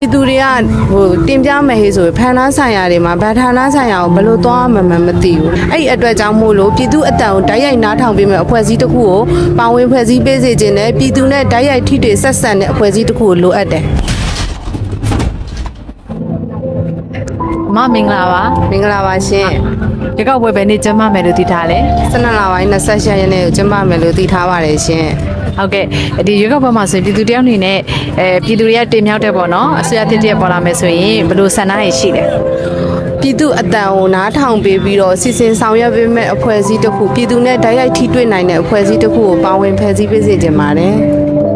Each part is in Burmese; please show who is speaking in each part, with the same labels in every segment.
Speaker 1: ပြည်သူတွေကဟိုတင်ပြမယ်ဟေးဆိုရင်ဖန်သားဆိုင်ရာတွေမှာဗတ်ဌာနဆိုင်ရာကိုဘယ်လိုသွားမှမမသိဘူးအဲ့ဒီအတွက်ကြောင့်မို့လို့ပြည်သူအတန်ကိုတိုက်ရိုက်နားထောင်ပေးမယ်အဖွဲ့အစည်းတစ်ခုကိုပါဝင်ဖွဲ့စည်းပေးစေခြင်းနဲ့ပြည်သူနဲ့တိုက်ရိုက်ထိတွေ့ဆက်ဆံတဲ့အဖွဲ့အစည်းတစ်ခုကိုလိုအပ်တယ်
Speaker 2: အမမင်္ဂလာပါ
Speaker 1: မင်္ဂလာပါရှင်
Speaker 2: ဒီကောက်ပွဲပဲနေကျင်းပမယ်လို့သိထားလဲ
Speaker 1: 12လပိုင်း28ရက်နေ့ကိုကျင်းပမယ်လို့သိထားပါတယ်ရှင်
Speaker 2: ဟုတ်ကဲ့ဒီရွေးကောက်ပွဲမှာဆိုရင်ပြည်သူတယောက်အနေနဲ့အဲပြည်သူတွေကတင်မြှောက်တဲ့ပေါ့နော်အစိုးရတစ်တရက်ပေါ်လာမယ်ဆိုရင်ဘယ်လိုဆန္ဒရရှိလဲ
Speaker 1: ပြည်သူအတန်ကိုနားထောင်ပေးပြီးတော့စီစဉ်ဆောင်ရွက်ပေးမဲ့အဖွဲ့အစည်းတစ်ခုပြည်သူနဲ့တိုက်ရိုက်ထိတွေ့နိုင်တဲ့အဖွဲ့အစည်းတစ်ခုကိုပါဝင်ဖွဲ့စည်းပေးစေခြင်းပါတယ်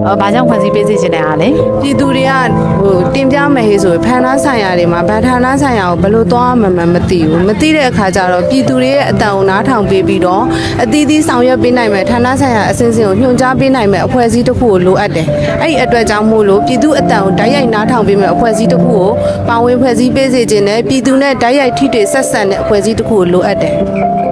Speaker 2: အော်ဘာကြောင့်ဖွဲ့စည်းပေးစီချင်တဲ့အားလဲ
Speaker 1: ပြည်သူတွေကဟိုတင်ပြမယ်ဟေးဆိုရင်ဖန်သားဆိုင်ရာတွေမှာဗတ်ဌာနဆိုင်ရာကိုဘယ်လိုသွားမှမမသိဘူးမသိတဲ့အခါကျတော့ပြည်သူတွေရဲ့အတန်ကိုနားထောင်ပေးပြီးတော့အသီးသီးဆောင်ရွက်ပေးနိုင်မယ်ဌာနဆိုင်ရာအစဉ်စဉ်ကိုညွှန်ကြားပေးနိုင်မယ်အဖွဲ့အစည်းတစ်ခုကိုလိုအပ်တယ်အဲ့ဒီအတွက်ကြောင့်မို့လို့ပြည်သူအတန်ကိုတိုက်ရိုက်နားထောင်ပေးမယ်အဖွဲ့အစည်းတစ်ခုကိုပါဝင်ဖွဲ့စည်းပေးစေခြင်းနဲ့ပြည်သူနဲ့တိုက်ရိုက်ထိတွေ့ဆက်ဆံတဲ့အဖွဲ့အစည်းတစ်ခုကိုလိုအပ်တယ်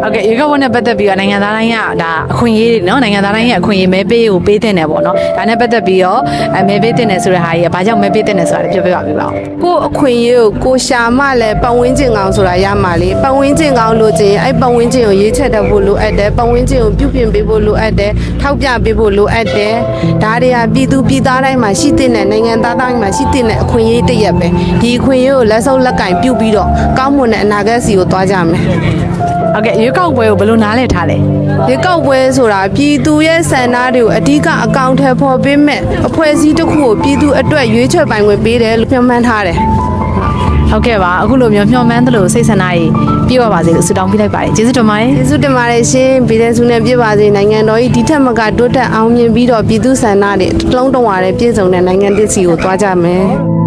Speaker 2: ဟုတ်ကဲ့ရွေးကောက်ပွဲနဲ့ပတ်သက်ပြီးတော့နိုင်ငံသားတိုင်းကဒါအခွင့်အရေးတွေနော်နိုင်ငံသားတိုင်းရဲ့အခွင့်အရေးမဲပေးကိုပေးတဲ့တယ်ပေါ့နော်ဒါနဲ့ပတ်သက်ပြီးတော့အဲမဲပေးတဲ့တယ်ဆိုတဲ့ဟာကြီးကဘာကြောင့်မဲပေးတဲ့တယ်ဆိုတာလည်းပြောပြပါပြပါဦး
Speaker 1: ကိုယ့်အခွင့်အရေးကိုကိုရှာမှလည်းပတ်ဝန်းကျင်ကောင်ဆိုတာရမှာလေပတ်ဝန်းကျင်ကောင်လို့ချင်းအဲ့ပတ်ဝန်းကျင်ကိုရေးချက်တတ်ဖို့လိုအပ်တယ်ပတ်ဝန်းကျင်ကိုပြုပြင်ပေးဖို့လိုအပ်တယ်ထောက်ပြပေးဖို့လိုအပ်တယ်ဒါတွေကပြည်သူပြည်သားတိုင်းမှာရှိတဲ့နိုင်ငံသားတိုင်းမှာရှိတဲ့အခွင့်အရေးတစ်ရက်ပဲဒီအခွင့်အရေးကိုလက်ဆုပ်လက်ကင်ပြုတ်ပြီးတော့ကောင်းမွန်တဲ့အနာဂတ်စီကိုသွားကြမယ်
Speaker 2: ဟုတ်ကဲ့ရွေးကောက်ပွဲကိုဘယ်လိုနားလည်ထားလဲ
Speaker 1: ဒီကောက်ပွဲဆိုတာပြည်သူရဲ့ဆန္ဒတွေကိုအဓိကအကောင့်ထဲပေါ်ပေးမဲ့အဖွဲ့အစည်းတစ်ခုကိုပြည်သူအတွက်ရွေးချယ်ပိုင်ခွင့်ပေးတယ်လို့ပြောမှန်းထားတယ်
Speaker 2: ဟုတ်ကဲ့ပါအခုလိုမျိုးမျှော်မှန်းသလိုစိတ်ဆန္ဒကြီးပြည့်ဝပါစေလို့ဆုတောင်းပေးလိုက်ပါတယ်ကျေးဇူးတင်ပါတယ်
Speaker 1: ကျေးဇူးတင်ပါတယ်ရှင်ပြည်ထောင်စုနဲ့ပြည်ပါစေနိုင်ငံတော်၏ဒီထက်မကတိုးတက်အောင်မြင်ပြီးတော့ပြည်သူဆန္ဒတွေတစ်လုံးတော်ဝါတဲ့ပြည်စုံတဲ့နိုင်ငံတစ်စီကိုသွားကြမယ်